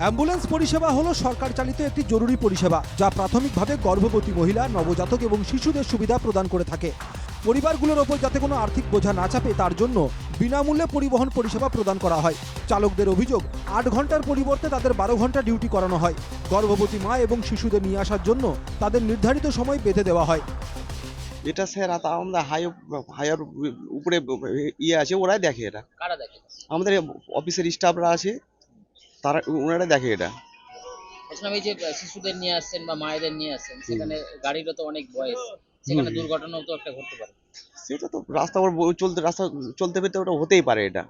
Ambulance পরিষেবা হলো সরকার চালিত একটি জরুরি পরিষেবা যা প্রাথমিকভাবে গর্ভবতী মহিলা নবজাতক এবং শিশুদের সুবিধা প্রদান করে থাকে। পরিবারগুলোর ওপর যাতে কোনো আর্থিক বোঝা না চাপে তার জন্য বিনামূল্যে পরিবহন পরিষেবা প্রদান করা হয়। চালকদের অভিযোগ আট ঘণ্টার পরিবর্তে তাদের বারো ঘণ্টা ডিউটি করানো হয়। গর্ভবতী মা এবং শিশুদের নিয়ে আসার জন্য তাদের নির্ধারিত সময় বেঁধে দেওয়া হয়। এটা স্যার তা আমরা হাই হায়ার উপরে ইয়ে আছে ওরাই দেখে এটা। কারা দেখে? আমাদের অফিসের স্টাফরা আছে। তারা ওনারা দেখে এটা। বলছিলাম এই যে শিশুদের নিয়ে আসছেন বা মায়েদের নিয়ে আসছেন সেখানে গাড়িরও তো অনেক বয়স। সেখানে দুর্ঘটনাও তো একটা ঘটতে পারে। সেটা তো রাস্তা ওর চলতে রাস্তা চলতে ফিরতে ওটা হতেই পারে এটা।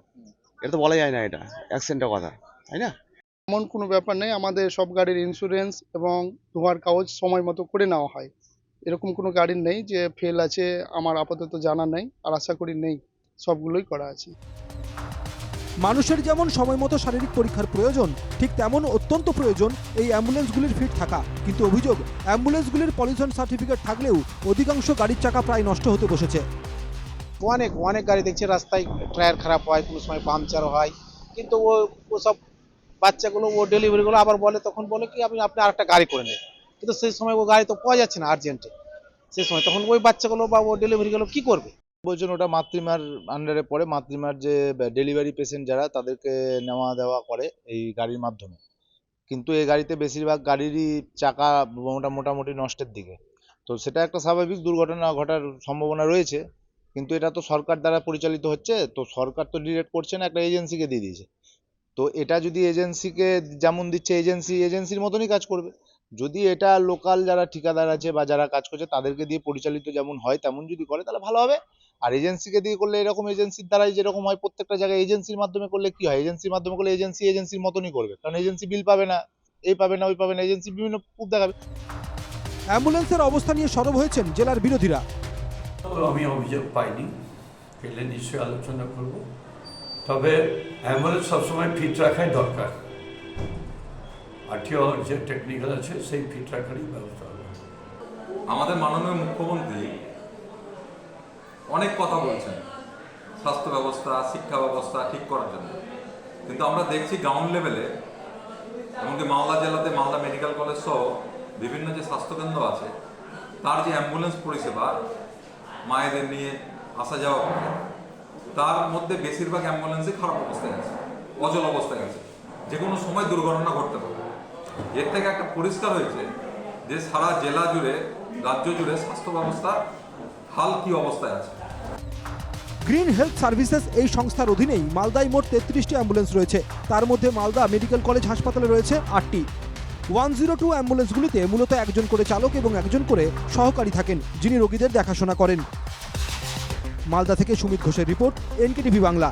এটা তো বলা যায় না এটা অ্যাক্সিডেন্টের কথা তাই না? এমন কোনো ব্যাপার নেই আমাদের সব গাড়ির ইন্স্যুরেন্স এবং ধোঁয়ার কাগজ সময় মতো করে নেওয়া হয়। এরকম কোনো গাড়ির নেই যে ফেল আছে আমার আপাতত জানা নেই আর আশা করি নেই সবগুলোই করা আছে। মানুষের যেমন সময় মতো শারীরিক পরীক্ষার প্রয়োজন, ঠিক তেমন অত্যন্ত প্রয়োজন এই অ্যাম্বুলেন্সগুলির ফিট থাকা। কিন্তু অভিযোগ, অ্যাম্বুলেন্সগুলির পলিউশন সার্টিফিকেট থাকলেও অধিকাংশ গাড়ির চাকা প্রায় নষ্ট হতে বসেছে। অনেক অনেক গাড়ি দেখছি রাস্তায় টায়ার খারাপ হয়, কোনো সময় পাংচার হয়। কিন্তু ও, ওসব বাচ্চাগুলো, ও ডেলিভারিগুলো আবার বলে, তখন বলে কি আপনি আপনি আরেকটা গাড়ি করে নেন। কিন্তু সেই সময় ও গাড়ি তো পাওয়া যাচ্ছে না আর্জেন্টে সেই সময় তখন ওই বাচ্চাগুলো বা ও ডেলিভারিগুলো কি করবে? বলছেন ওটা মাতৃমার আন্ডারে পড়ে। মাতৃমার যে ডেলিভারি পেশেন্ট যারা, তাদেরকে নেওয়া দেওয়া করে এই গাড়ির মাধ্যমে। কিন্তু এই গাড়িতে বেশিরভাগ গাড়িরই চাকা মোটা, মোটামুটি নষ্টের দিকে। তো সেটা একটা স্বাভাবিক দুর্ঘটনা ঘটার সম্ভাবনা রয়েছে। কিন্তু এটা তো সরকার দ্বারা পরিচালিত হচ্ছে, তো সরকার তো ডিরেক্ট করছে না, একটা এজেন্সিকে দিয়ে দিয়েছে। তো এটা যদি এজেন্সিকে যেমন দিচ্ছে এজেন্সি এজেন্সির মতনই কাজ করবে। যদি এটা লোকাল যারা ঠিকাদার আছে বা যারা কাজ করছে তাদেরকে দিয়ে পরিচালিত যেমন হয় তেমন যদি করে তাহলে ভালো হবে। আর এজেন্সিকে দিয়ে করলে এরকম এজেন্সির দ্বারাই যেরকম হয় প্রত্যেকটা জায়গায় এজেন্সির মাধ্যমে করলে কি হয়? এজেন্সির মাধ্যমে করলে এজেন্সি এজেন্সির মতনই করবে। কারণ এজেন্সি বিল পাবে না এই পাবে না ওই পাবে না এজেন্সি বিভিন্ন প্রুফ দেখাবে। অ্যাম্বুলেন্সের অবস্থা নিয়ে সরব হয়েছেন জেলার বিরোধীরা। আমি অভিযোগ পাইনি পেলে নিশ্চয়ই আলোচনা করব। তবে অ্যাম্বুলেন্স সবসময় ফিট রাখাই দরকার। আরটিও যে টেকনিক্যাল আছে, সেই ফিট রাখারই ব্যবস্থা হবে। আমাদের মাননীয় মুখ্যমন্ত্রী অনেক কথা বলছেন, স্বাস্থ্য ব্যবস্থা, শিক্ষা ব্যবস্থা ঠিক করার জন্য। কিন্তু আমরা দেখছি গ্রাউন্ড লেভেলে এমনকি মালদা জেলাতে, মালদা মেডিকেল কলেজ সহ বিভিন্ন যে স্বাস্থ্যকেন্দ্র আছে, তার যে অ্যাম্বুলেন্স পরিষেবা মায়েদের নিয়ে আসা যাওয়া করে তার মধ্যে বেশিরভাগ অ্যাম্বুলেন্সই খারাপ অবস্থায় আছে অচল অবস্থায় আছে। যে কোনো সময় দুর্ঘটনা ঘটতে পারে। এর থেকে একটা পরিষ্কার হয়েছে যে সারা জেলা জুড়ে, রাজ্য জুড়ে স্বাস্থ্য ব্যবস্থা হাল কি অবস্থায় আছে। গ্রিন হেলথ সার্ভিসেস এই সংস্থার অধীনেই মালদায় মোট তেত্রিশটি অ্যাম্বুলেন্স রয়েছে। তার মধ্যে মালদা মেডিকেল কলেজ হাসপাতালে রয়েছে আটটি। ওয়ান জিরো টু অ্যাম্বুলেন্সগুলিতে মূলত একজন করে চালক এবং একজন করে সহকারী থাকেন, যিনি রোগীদের দেখাশোনা করেন। মালদা থেকে সুমিত ঘোষের রিপোর্ট, এনকেটিভি বাংলা।